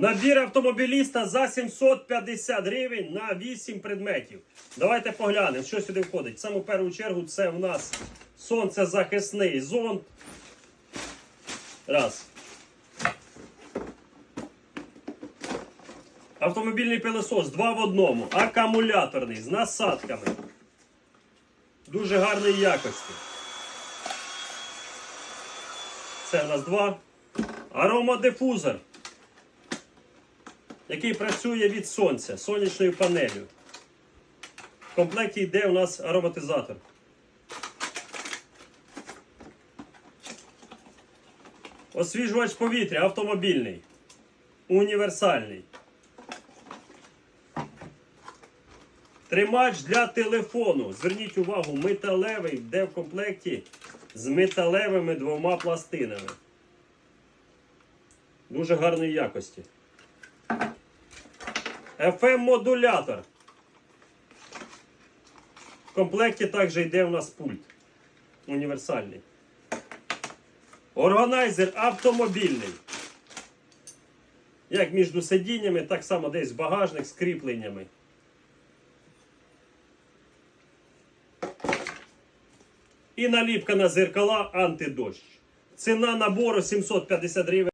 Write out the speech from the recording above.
Набір автомобіліста за 750 гривень на 8 предметів. Давайте поглянемо, що сюди входить. В саму першу чергу це в нас сонцезахисний зонт. Раз. Автомобільний пилосос 2 в одному. Акумуляторний з насадками. Дуже гарної якості. Це в нас два. Аромадифузор, який працює від сонця, сонячною панелью. В комплекті йде у нас ароматизатор. Освіжувач повітря автомобільний. Універсальний. Тримач для телефону. Зверніть увагу, металевий, де в комплекті з металевими двома пластинами. Дуже гарної якості. FM-модулятор. В комплекті також йде у нас пульт. Універсальний. Органайзер автомобільний. Як між сидіннями, так само десь багажник з кріпленнями. І наліпка на зеркала антидощ. Ціна набору 750 гривень.